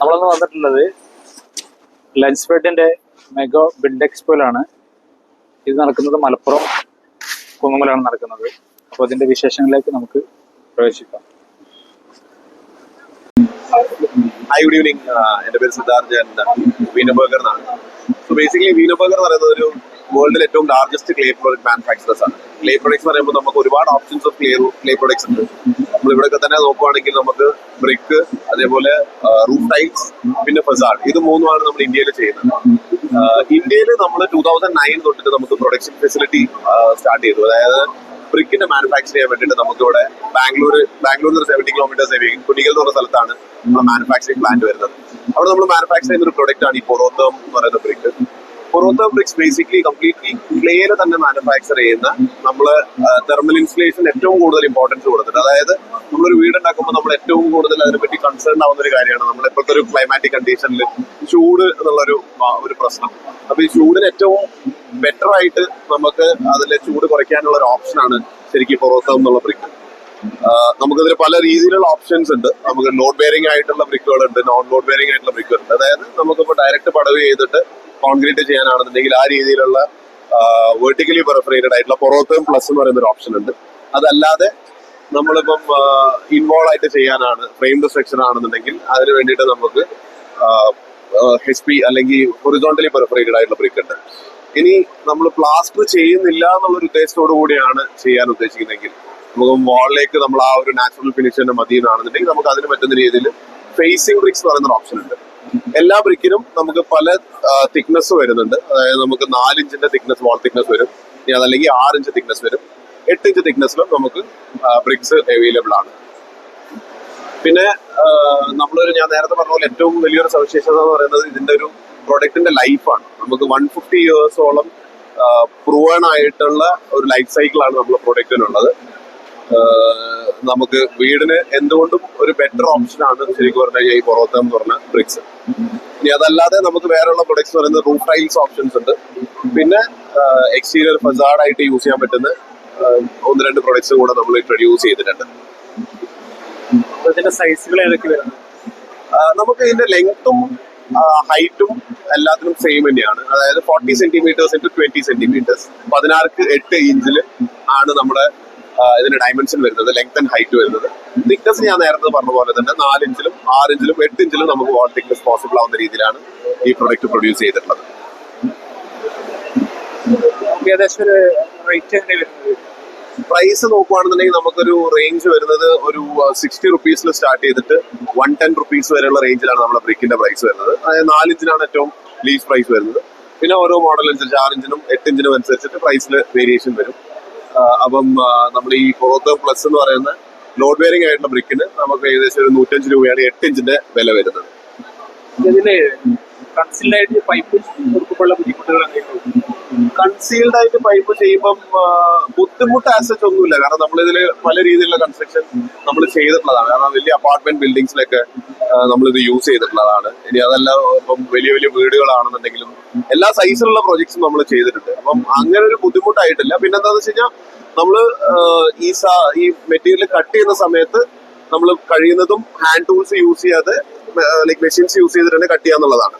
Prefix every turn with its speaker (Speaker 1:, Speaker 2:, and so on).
Speaker 1: നമ്മളന്ന് വന്നിട്ടുള്ളത് lunch ബെഡിന്റെ മെഗോ build എക്സ്പോയിലാണ് ഇത് നടക്കുന്നത് മലപ്പുറം കുന്നുമലാണ് നടക്കുന്നത്. അപ്പോൾ അതിന്റെ വിശേഷങ്ങളിലേക്ക് നമുക്ക് പ്രവേശിക്കാം.
Speaker 2: ഹായ് ഗുഡ് ഈവനിങ് എന്റെ പേര് സിദ്ധാർത്ഥ് ഞാൻ വീന ബർഗർ എന്നാണ് സോ ബേസിക്കലി വീന ബർഗർ എന്ന് പറയുന്നത് ഒരു വേൾഡിൽ ഏറ്റവും ലാർജസ്റ്റ് ക്ലേ പ്രോഡക്റ്റ് മാനുഫാക്ചറേഴ്സ് ആണ്. ക്ലേ പ്രൊഡക്ട്സ് പറയുമ്പോൾ നമുക്ക് ഒരുപാട് options of clay clay products ഉണ്ട്. നമ്മൾ ഇവിടെയൊക്കെ തന്നെ നോക്കുവാണെങ്കിൽ നമുക്ക് ബ്രിക്ക് അതേപോലെ റൂഫ് ടൈൽസ് പിന്നെ ഫസാഡ് ഇത് മൂന്നുമാണ് നമ്മൾ ഇന്ത്യയിൽ ചെയ്യുന്നത്. ഇന്ത്യയിൽ നമ്മൾ ടൂ തൗസൻഡ് നയൻ തൊട്ടിട്ട് നമുക്ക് പ്രൊഡക്ഷൻ ഫെസിലിറ്റി സ്റ്റാർട്ട് ചെയ്തു. അതായത് ബ്രിക്കിന്റെ മാനുഫാക്ചർ ചെയ്യാൻ വേണ്ടിയിട്ട് നമുക്ക് ഇവിടെ ബാംഗ്ലൂർ ബാംഗ്ലൂരിൽ നിന്ന് സെവന്റി കിലോമീറ്റേഴ്സ് കുട്ടികൾ എന്ന് പറഞ്ഞ സ്ഥലത്താണ് നമ്മുടെ മാനുഫാക്ചറിംഗ് പ്ലാന്റ് വരുന്നത്. അവിടെ നമ്മൾ മാനുഫാക്ചർ ചെയ്യുന്ന ഒരു പ്രൊഡക്റ്റ് ആണ് ഈ പൊറോത്തം എന്ന് പറയുന്ന brick Porotherm bricks basically completely ക്ലേയിൽ തന്നെ മാനുഫാക്ചർ ചെയ്യുന്ന നമ്മൾ തെർമൽ ഇൻസുലേഷൻ ഏറ്റവും കൂടുതൽ ഇമ്പോർട്ടൻസ് കൊടുത്തിട്ട് അതായത് നമ്മളൊരു വീട് ഉണ്ടാക്കുമ്പോൾ നമ്മൾ ഏറ്റവും കൂടുതൽ അതിനെപ്പറ്റി കൺസേൺ ആവുന്ന ഒരു കാര്യമാണ് നമ്മൾ ഇപ്പോഴത്തെ ഒരു ക്ലൈമാറ്റിക് കണ്ടീഷനിൽ ചൂട് എന്നുള്ളൊരു ഒരു പ്രശ്നം. അപ്പൊ ഈ ചൂടിന് ഏറ്റവും ബെറ്റർ ആയിട്ട് നമുക്ക് അതിലെ ചൂട് കുറയ്ക്കാനുള്ള ഒരു ഓപ്ഷനാണ് ശരിക്കും പൊറോത്ത എന്നുള്ള ബ്രിക്ക് നമുക്കതിൽ പല രീതിയിലുള്ള ഓപ്ഷൻസ് ഉണ്ട്. നമുക്ക് ലോഡ് ബെയറിംഗ് ആയിട്ടുള്ള ബ്രിക്കുകൾ ഉണ്ട് നോൺ ലോഡ് ബെയറിംഗ് ആയിട്ടുള്ള ബ്രിക്കുകൾ ഉണ്ട് അതായത് നമുക്കിപ്പോൾ ഡയറക്റ്റ് പടവ് ചെയ്തിട്ട് കോൺക്രീറ്റ് ചെയ്യാനാണെന്നുണ്ടെങ്കിൽ ആ രീതിയിലുള്ള വെർട്ടിക്കലി പെർഫറേറ്റഡ് ആയിട്ടുള്ള പൊറോത്തം പ്ലസ് എന്ന് പറയുന്ന ഒരു ഓപ്ഷൻ ഉണ്ട്. അതല്ലാതെ നമ്മളിപ്പം ഇൻവോൾവ് ആയിട്ട് ചെയ്യാനാണ് ഫ്രെയിംഡ് സ്ട്രക്ചർ ആണെന്നുണ്ടെങ്കിൽ അതിന് വേണ്ടിയിട്ട് നമുക്ക് എച്ച് പി അല്ലെങ്കിൽ ഹൊറിസോണ്ടലി പെർഫറേറ്റഡ് ആയിട്ടുള്ള ബ്രിക്ക് ഉണ്ട്. ഇനി നമ്മൾ പ്ലാസ്റ്റർ ചെയ്യുന്നില്ല എന്നുള്ളൊരു ഉദ്ദേശത്തോടു കൂടിയാണ് ചെയ്യാൻ ഉദ്ദേശിക്കുന്നതെങ്കിൽ നമുക്ക് വാളിലേക്ക് നമ്മൾ ആ ഒരു നാച്ചുറൽ ഫിനിഷ് തന്നെ മതി എന്നാണെന്നുണ്ടെങ്കിൽ നമുക്ക് അതിന് പറ്റുന്ന രീതിയിൽ ഫേസിംഗ് ബ്രിക്സ് പറയുന്ന ഓപ്ഷൻ ഉണ്ട്. എല്ലാ ബ്രിക്കിനും നമുക്ക് പല തിക്നെസ് വരുന്നുണ്ട്. അതായത് നമുക്ക് നാല് ഇഞ്ചിന്റെ തിക്നെസ് വാൾ തിക്നെസ് വരും. ഇനി അതല്ലെങ്കിൽ ആറ് ഇഞ്ച് തിക്നെസ് വരും. എട്ട് ഇഞ്ച് തിക്നെസ്സിലും നമുക്ക് ബ്രിക്സ് അവൈലബിൾ ആണ്. പിന്നെ നമ്മളൊരു ഞാൻ നേരത്തെ പറഞ്ഞ പോലെ ഏറ്റവും വലിയൊരു സവിശേഷത എന്ന് പറയുന്നത് ഇതിന്റെ ഒരു പ്രൊഡക്റ്റിന്റെ ലൈഫാണ് നമുക്ക് വൺ ഫിഫ്റ്റി ഇയേഴ്സോളം പ്രൂവൺ ആയിട്ടുള്ള ഒരു ലൈഫ് സൈക്കിളാണ് നമ്മുടെ പ്രൊഡക്റ്റിനുള്ളത് നമുക്ക് വീടിന് എന്തുകൊണ്ടും ഒരു ബെറ്റർ ഓപ്ഷൻ ആണ് ശരിക്കും പറഞ്ഞു കഴിഞ്ഞാൽ ഈ പൊറോത്ത എന്ന് പറഞ്ഞ ബ്രിക്സ് ഇനി അതല്ലാതെ നമുക്ക് വേറെയുള്ള പ്രൊഡക്ട്സ് പറയുന്നത് റൂഫ് ടൈൽസ് ഓപ്ഷൻസ് ഉണ്ട്. പിന്നെ എക്സ്റ്റീരിയർ ഫസാഡ് ആയിട്ട് യൂസ് ചെയ്യാൻ പറ്റുന്ന ഒന്ന് രണ്ട് പ്രൊഡക്ട്സ് കൂടെ നമ്മൾ ഇൻട്രൊഡ്യൂസ് ചെയ്തിട്ടുണ്ട്.
Speaker 1: സൈസുകൾ ഏതൊക്കെ വരുന്നത്?
Speaker 2: നമുക്ക് ഇതിന്റെ ലെങ്ത്തും ഹൈറ്റും എല്ലാത്തിനും സെയിം തന്നെയാണ്. അതായത് forty centimetres into twenty centimetres പതിനാറ് എട്ട് ഇഞ്ചിൽ ആണ് നമ്മുടെ ഇതിന്റെ ഡയമെൻഷൻ വരുന്നത് ലെങ്ത് ആൻഡ് ഹൈറ്റ് വരുന്നത്. തിക്നസ് ഞാൻ നേരത്തെ പറഞ്ഞ പോലെ തന്നെ നാല് ഇഞ്ചിലും ആറ് ഇഞ്ചിലും എട്ട് ഇഞ്ചിലും നമുക്ക് വാൾ തിക്നസ് പോസിബിൾ ആവുന്ന രീതിയിലാണ് ഈ പ്രൊഡക്റ്റ് പ്രൊഡ്യൂസ് ചെയ്തിട്ടുള്ളത്. പ്രൈസ് നോക്കുവാണെന്നുണ്ടെങ്കിൽ നമുക്കൊരു റേഞ്ച് വരുന്നത് ഒരു സിക്സ്റ്റി റുപ്പീസിൽ സ്റ്റാർട്ട് ചെയ്തിട്ട് വൺ ടെൻ റുപ്പീസ് വരെയുള്ള റേഞ്ചിലാണ് നമ്മുടെ ബ്രിക്കിന്റെ പ്രൈസ് വരുന്നത്. അതായത് നാലിഞ്ചിനാണ് ഏറ്റവും ലീസ് പ്രൈസ് വരുന്നത്. പിന്നെ ഓരോ മോഡൽ അനുസരിച്ച് ആറിഞ്ചിനും എട്ടിഞ്ചിനും എട്ട് അനുസരിച്ചിട്ട് പ്രൈസിൽ വേരിയേഷൻ വരും. അപ്പം നമ്മുടെ ഈ ഫോർത്ത് പ്ലസ് എന്ന് പറയുന്ന ലോഡ് വെയറിംഗ് ആയിട്ടുള്ള ബ്രിക്കിന് നമുക്ക് ഏകദേശം ഒരു നൂറ്റഞ്ച് രൂപയാണ് എട്ട് ഇഞ്ചിന്റെ വില വരുന്നത്.
Speaker 1: ഇതിൽ കൺസിൽഡ് ആയിട്ട് പൈപ്പ് കൊടുക്കുമ്പോഴുള്ള ബുദ്ധിമുട്ടുകൾ
Speaker 2: കൺസീൽഡ് ആയിട്ട് പൈപ്പ് ചെയ്യുമ്പം ബുദ്ധിമുട്ട് ആസച്ച് ഒന്നുമില്ല. കാരണം നമ്മളിതിൽ പല രീതിയിലുള്ള കൺസ്ട്രക്ഷൻ നമ്മൾ ചെയ്തിട്ടുള്ളതാണ്. കാരണം വലിയ അപ്പാർട്ട്മെന്റ് ബിൽഡിങ്സിലൊക്കെ നമ്മൾ ഇത് യൂസ് ചെയ്തിട്ടുള്ളതാണ്. ഇനി അതല്ല ഇപ്പം വലിയ വലിയ വീടുകളാണെന്നുണ്ടെങ്കിലും എല്ലാ സൈസിലുള്ള പ്രൊജക്ട്സും നമ്മൾ ചെയ്തിട്ടുണ്ട്. അപ്പം അങ്ങനെ ഒരു ബുദ്ധിമുട്ടായിട്ടില്ല. പിന്നെ എന്താണെന്ന് വെച്ച് കഴിഞ്ഞാൽ നമ്മൾ ഈ ഈ മെറ്റീരിയൽ കട്ട് ചെയ്യുന്ന സമയത്ത് നമ്മൾ കഴിയുന്നതും ഹാൻഡ് ടൂൾസ് യൂസ് ചെയ്യാതെ ലൈക് മെഷീൻസ് യൂസ് ചെയ്തിട്ട് തന്നെ കട്ട് ചെയ്യാന്നുള്ളതാണ്.